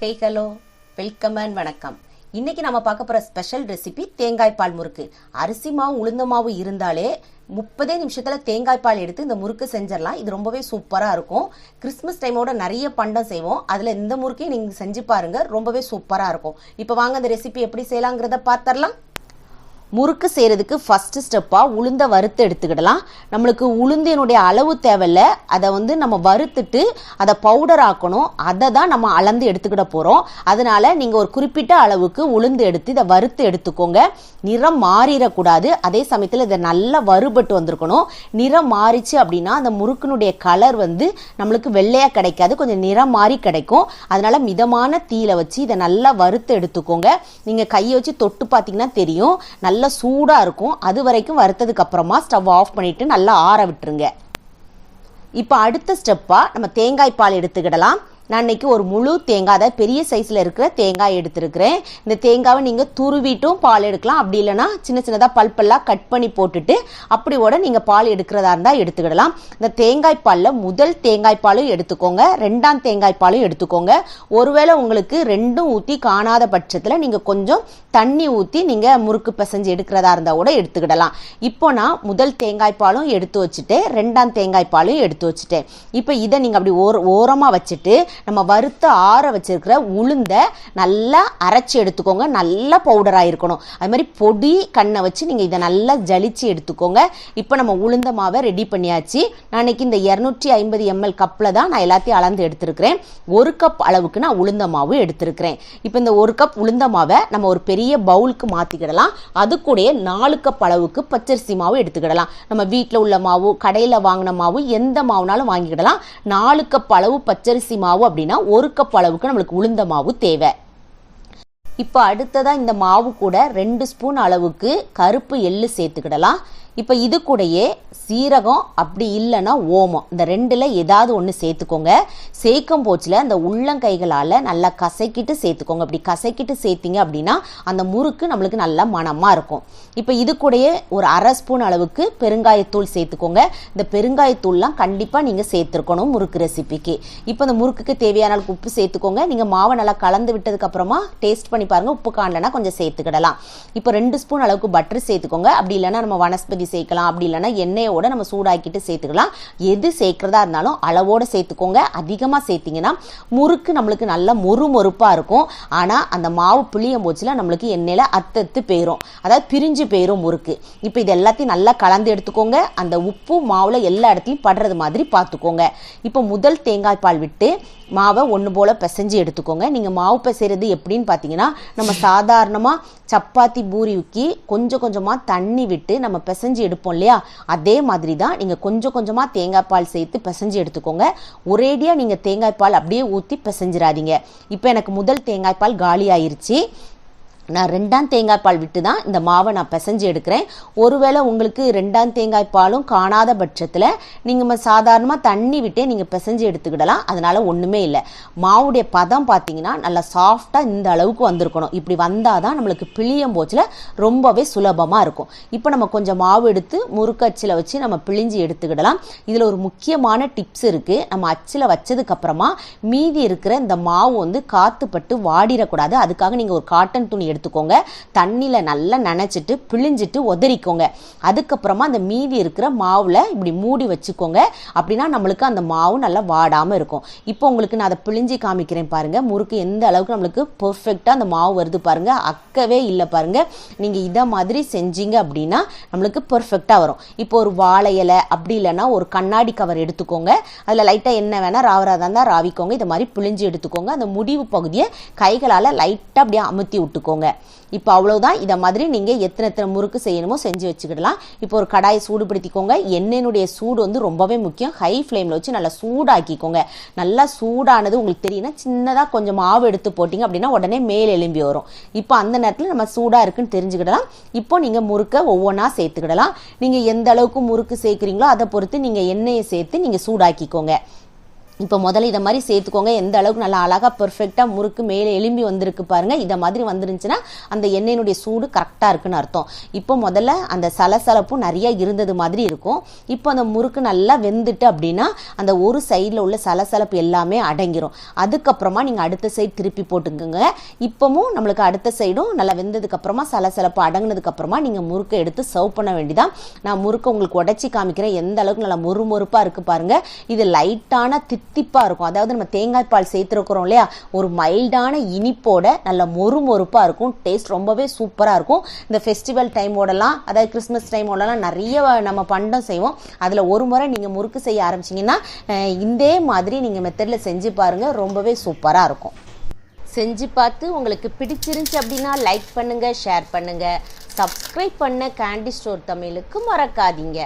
Hey hello welcome and வணக்கம். இன்னைக்கு நம்ம பார்க்க போகிற ஸ்பெஷல் ரெசிபி தேங்காய் பால் முறுக்கு. அரிசி மாவு உளுந்த மாவு இருந்தாலே முப்பதே நிமிஷத்தில் தேங்காய் பால் எடுத்து இந்த முறுக்கு செஞ்சிடலாம். இது ரொம்பவே சூப்பராக இருக்கும். கிறிஸ்மஸ் டைமோட நிறைய பண்டம் செய்வோம். அதில் இந்த முறுக்கையும் நீங்கள் செஞ்சு பாருங்கள் ரொம்பவே சூப்பராக இருக்கும். இப்போ வாங்க அந்த ரெசிபி எப்படி செய்யலாங்கிறத பார்த்துடலாம். முறுக்கு செய்கிறதுக்கு ஃபஸ்ட்டு ஸ்டெப்பாக உளுந்த வறுத்து எடுத்துக்கிடலாம். நம்மளுக்கு உளுந்தினுடைய அளவு தேவையில்ல. அதை வந்து நம்ம வறுத்துட்டு அதை பவுடர் ஆக்கணும். அதை தான் நம்ம அளந்து எடுத்துக்கிட போகிறோம் அதனால நீங்கள் ஒரு குறிப்பிட்ட அளவுக்கு உளுந்து எடுத்து இதை வறுத்து எடுத்துக்கோங்க. நிறம் மாறிடக்கூடாது. அதே சமயத்தில் இதை நல்லா வறுபட்டு வந்திருக்கணும். நிறம் மாறிச்சு அப்படின்னா அந்த முறுக்கினுடைய கலர் வந்து நம்மளுக்கு வெள்ளையாக கிடைக்காது. கொஞ்சம் நிறம் மாறி கிடைக்கும். அதனால் மிதமான தீயில வச்சு இதை நல்லா வறுத்து எடுத்துக்கோங்க. நீங்கள் கையை வச்சு தொட்டு பார்த்தீங்கன்னா தெரியும். நல்ல நல்லா சூடாக இருக்கும். அது வரைக்கும் வறுத்ததுக்கு அப்புறமா ஸ்டவ் ஆஃப் பண்ணிட்டு நல்லா ஆற விட்டுருங்க. இப்போ அடுத்த ஸ்டெப்பாக நம்ம தேங்காய் பால் எடுத்துக்கிடலாம். நான் இன்னைக்கு ஒரு முழு தேங்காய் அதாவது பெரிய சைஸில் இருக்கிற தேங்காய் எடுத்துருக்கிறேன். இந்த தேங்காவை நீங்கள் துருவிட்டும் பால் எடுக்கலாம். அப்படி இல்லைன்னா சின்ன சின்னதாக பல்பெல்லாம் கட் பண்ணி போட்டுட்டு அப்படியோட நீங்கள் பால் எடுக்கிறதா இருந்தால் எடுத்துக்கிடலாம். இந்த தேங்காய் பாலில் முதல் தேங்காய் பாலும் எடுத்துக்கோங்க. ரெண்டாம் தேங்காய் பாலும் எடுத்துக்கோங்க. ஒருவேளை உங்களுக்கு ரெண்டும் ஊற்றி காணாத பட்சத்தில் நீங்கள் கொஞ்சம் தண்ணி ஊற்றி நீங்கள் முறுக்கு பிசைஞ்சு எடுக்கிறதா இருந்தால் கூட எடுத்துக்கிடலாம். இப்போ நான் முதல் தேங்காய் பாலும் எடுத்து வச்சுட்டு ரெண்டாம் தேங்காய் பாலும் எடுத்து வச்சுட்டேன். இப்போ இதை நீங்கள் அப்படி ஓர ஓரமாக வச்சுட்டு நம்ம வறுத்து ஆற வச்சிருக்கிற உளுந்த நல்லா அரைச்சி எடுத்துக்கோங்க. நல்லா பவுடராக இருக்கணும். அது மாதிரி பொடி கண்ணை வச்சு நீங்கள் இதை நல்லா ஜலிச்சு எடுத்துக்கோங்க. இப்போ நம்ம உளுந்த மாவை ரெடி பண்ணியாச்சு. நான் இன்னைக்கு இந்த இரநூற்றி ஐம்பது எம்எல் கப்பில் தான் நான் எல்லாத்தையும் அளந்து எடுத்திருக்கிறேன். ஒரு கப் அளவுக்கு நான் உளுந்த மாவு எடுத்திருக்கிறேன். இப்போ இந்த ஒரு கப் உளுந்த மாவை நம்ம ஒரு பெரிய பவுலுக்கு மாற்றிக்கிடலாம் அது கூடயே நாலு கப் அளவுக்கு பச்சரிசி மாவு எடுத்துக்கிடலாம். நம்ம வீட்டில் உள்ள மாவு கடையில் வாங்கின மாவு எந்த மாவுனாலும் வாங்கிக்கிடலாம். நாலு கப் அளவு பச்சரிசி மாவு அப்படின்னா ஒரு கப் அளவுக்கு நம்மளுக்கு உளுந்த மாவு தேவை. இப்போ அடுத்ததாக இந்த மாவு கூட ரெண்டு ஸ்பூன் அளவுக்கு கருப்பு எள்ளு சேர்த்துக்கிடலாம். இப்போ இது கூடயே சீரகம் அப்படி இல்லைன்னா ஓமம். இந்த ரெண்டில் ஏதாவது ஒன்று சேர்த்துக்கோங்க. சேர்க்கும் போச்சில் அந்த உள்ளங்கைகளால் நல்லா கசக்கிட்டு சேர்த்துக்கோங்க. அப்படி கசக்கிட்டு சேர்த்திங்க அப்படின்னா அந்த முறுக்கு நம்மளுக்கு நல்லா மணமாக இருக்கும். இப்போ இது கூடயே ஒரு அரை ஸ்பூன் அளவுக்கு பெருங்காயத்தூள் சேர்த்துக்கோங்க. இந்த பெருங்காயத்தூள்லாம் கண்டிப்பாக நீங்கள் சேர்த்துருக்கணும் முறுக்கு ரெசிபிக்கு. இப்போ இந்த முறுக்குக்கு தேவையான அளவுக்கு உப்பு சேர்த்துக்கோங்க. நீங்கள் மாவை நல்லா கலந்து விட்டதுக்கப்புறமா டேஸ்ட் பண்ணி பாருங்கள் உப்பு காணலைன்னா கொஞ்சம் சேர்த்துக்கிடலாம். இப்போ ரெண்டு ஸ்பூன் அளவுக்கு பட்டர் சேர்த்துக்கோங்க. அப்படி இல்லைன்னா நம்ம வனஸ்பதி சேர்க்கலாம். அப்படி இல்லைன்னா எண்ணெயோட நம்ம சூடாக்கிட்டு சேர்த்துக்கலாம். எது சேர்க்குறதா இருந்தாலும் அளவோட சேர்த்துக்கோங்க. அதிகமாக சேர்த்திங்கன்னா முறுக்கு நம்மளுக்கு நல்ல மொறு மொறுப்பாக இருக்கும். ஆனால் அந்த மாவு புளியம் போச்சுல நம்மளுக்கு எண்ணெயில் அத்தத்து போயிடும் அதாவது பிரிஞ்சு போயிடும் முறுக்கு. இப்போ இது எல்லாத்தையும் நல்லா கலந்து எடுத்துக்கோங்க. அந்த உப்பு மாவில் எல்லா இடத்துலையும் படுறது மாதிரி பார்த்துக்கோங்க இப்போ முதல் தேங்காய் பால் விட்டு மாவை ஒன்று போல் பிசைஞ்சு எடுத்துக்கோங்க. நீங்கள் மாவு பிசைறது எப்படின்னு பார்த்தீங்கன்னா நம்ம சாதாரணமாக சப்பாத்தி பூரிக்கு கொஞ்சம் கொஞ்சமாக தண்ணி விட்டு நம்ம பிசைஞ்சு எடுப்போம் இல்லையா? அதே மாதிரி தான் நீங்கள் கொஞ்சம் கொஞ்சமாக தேங்காய் பால் சேர்த்து பிசைஞ்சு எடுத்துக்கோங்க. ஒரேடியாக நீங்கள் தேங்காய் பால் அப்படியே ஊற்றி பிசைஞ்சிடாதீங்க. இப்போ எனக்கு முதல் தேங்காய் பால் காலி ஆயிருச்சு நான் ரெண்டாம் தேங்காய் பால் விட்டு தான் இந்த மாவை நான் பிசைஞ்சு எடுக்கிறேன். ஒருவேளை உங்களுக்கு ரெண்டாம் தேங்காய் பாலும் காணாத பட்சத்தில் நீங்கள் சாதாரணமாக தண்ணி விட்டே நீங்கள் பிசைஞ்சு எடுத்துக்கிடலாம். அதனால் ஒன்றுமே இல்லை. மாவுடைய பதம் பார்த்தீங்கன்னா நல்லா சாஃப்டாக இந்த அளவுக்கு வந்திருக்கணும். இப்படி வந்தால் தான் நம்மளுக்கு பிழியும் போச்சில் ரொம்பவே சுலபமாக இருக்கும். இப்போ நம்ம கொஞ்சம் மாவு எடுத்து முறுக்கு அச்சில் வச்சு நம்ம பிழிஞ்சு எடுத்துக்கிடலாம். இதில் ஒரு முக்கியமான டிப்ஸ் இருக்குது நம்ம அச்சில் வச்சதுக்கப்புறமா மீதி இருக்கிற இந்த மாவு வந்து காற்றுப்பட்டு வாடிடக்கூடாது. அதுக்காக நீங்கள் ஒரு காட்டன் துணி எடுத்துக்கோங்க. தண்ணியில் நல்லா நனைச்சிட்டு பிழிஞ்சிட்டு உதறிக்கோங்க. அதுக்கப்புறமா அந்த மீதி இருக்கிற மாவில் இப்படி மூடி வச்சுக்கோங்க. அப்படின்னா நம்மளுக்கு அந்த மாவு நல்லா வாடாமல் இருக்கும். இப்போ உங்களுக்கு நான் அதை பிழிஞ்சி காமிக்கிறேன் பாருங்கள் முறுக்கு எந்த அளவுக்கு நம்மளுக்கு பர்ஃபெக்டாக அந்த மாவு வருது பாருங்கள் அக்கவே இல்லை பாருங்கள் நீங்கள் இதை மாதிரி செஞ்சீங்க அப்படின்னா நம்மளுக்கு பர்ஃபெக்டாக வரும். இப்போ ஒரு வாழை இலை அப்படி இல்லைன்னா ஒரு கண்ணாடி கவர் எடுத்துக்கோங்க. அதில் லைட்டாக என்ன வேணால் ராவராக இருந்தால் ராவிக்கோங்க. இது மாதிரி பிழிஞ்சு எடுத்துக்கோங்க. அந்த முடிவு பகுதியை கைகளால் லைட்டாக அப்படியே அமுத்தி விட்டுக்கோங்க. இப்போ அவ்வளோதான் இதை மாதிரி நீங்கள் எத்தனை எத்தனை முறுக்கு செய்யணுமோ செஞ்சு வச்சுக்கிடலாம். இப்போ ஒரு கடாயை சூடுபடுத்திக்கோங்க. எண்ணெயினுடைய சூடு வந்து ரொம்பவே முக்கியம். ஹை ஃப்ளேமில் வச்சு நல்லா சூடாக்கிக்கோங்க. நல்லா சூடானது உங்களுக்கு தெரியும்னா சின்னதாக கொஞ்சம் மாவு எடுத்து போட்டிங்க அப்படின்னா உடனே மேல் எலும்பி வரும். இப்போ அந்த நேரத்தில் நம்ம சூடாக இருக்குன்னு தெரிஞ்சுக்கிடலாம். இப்போ நீங்கள் முறுக்கை ஒவ்வொன்றா சேர்த்துக்கிடலாம். நீங்கள் எந்த அளவுக்கு முறுக்கு சேர்க்குறீங்களோ அதை பொறுத்து நீங்கள் எண்ணெயை சேர்த்து நீங்கள் சூடாக்கிக்கோங்க. இப்போ முதல்ல இதை மாதிரி சேர்த்துக்கோங்க. எந்த அளவுக்கு நல்லா அழகாக பர்ஃபெக்டாக முறுக்கு மேலே எலும்பி வந்திருக்கு பாருங்கள் இதை மாதிரி வந்துருந்துச்சுன்னா அந்த எண்ணெயினுடைய சூடு கரெக்டாக இருக்குன்னு அர்த்தம். இப்போ முதல்ல அந்த சலசலப்பும் நிறையா இருந்தது மாதிரி இருக்கும். இப்போ அந்த முறுக்கு நல்லா வெந்துட்டு அப்படின்னா அந்த ஒரு சைடில் உள்ள சலசலப்பு எல்லாமே அடங்கிரும். அதுக்கப்புறமா நீங்கள் அடுத்த சைடு திருப்பி போட்டுக்கோங்க. இப்போவும் நம்மளுக்கு அடுத்த சைடும் நல்லா வெந்ததுக்கப்புறமா சலசலப்பு அடங்கினதுக்கப்புறமா நீங்கள் முறுக்கை எடுத்து சர்வ் பண்ண வேண்டிதான் நான் முறுக்கை உங்களுக்கு உடச்சி காமிக்கிறேன். எந்த அளவுக்கு நல்லா மொறு மொறுப்பாக இருக்குது பாருங்கள் இது லைட்டான தித்திப்பாக இருக்கும். அதாவது நம்ம தேங்காய் பால் சேர்த்துருக்குறோம் இல்லையா? ஒரு மைல்டான இனிப்போட நல்ல மொறு மொறுப்பாக இருக்கும். டேஸ்ட் ரொம்பவே சூப்பராக இருக்கும். இந்த ஃபெஸ்டிவல் டைமோடலாம் அதாவது கிறிஸ்மஸ் டைமோடலாம் நிறைய நம்ம பண்டம் செய்வோம். அதில் ஒரு முறை நீங்கள் முறுக்கு செய்ய ஆரம்பிச்சிங்கன்னா இதே மாதிரி நீங்கள் மெத்தடில் செஞ்சு பாருங்கள் ரொம்பவே சூப்பராக இருக்கும். செஞ்சு பார்த்து உங்களுக்கு பிடிச்சிருந்துச்சு அப்படின்னா லைக் பண்ணுங்கள் ஷேர் பண்ணுங்கள் சப்ஸ்கிரைப் பண்ண கேண்டி ஸ்டோர் தமிழுக்கு மறக்காதீங்க.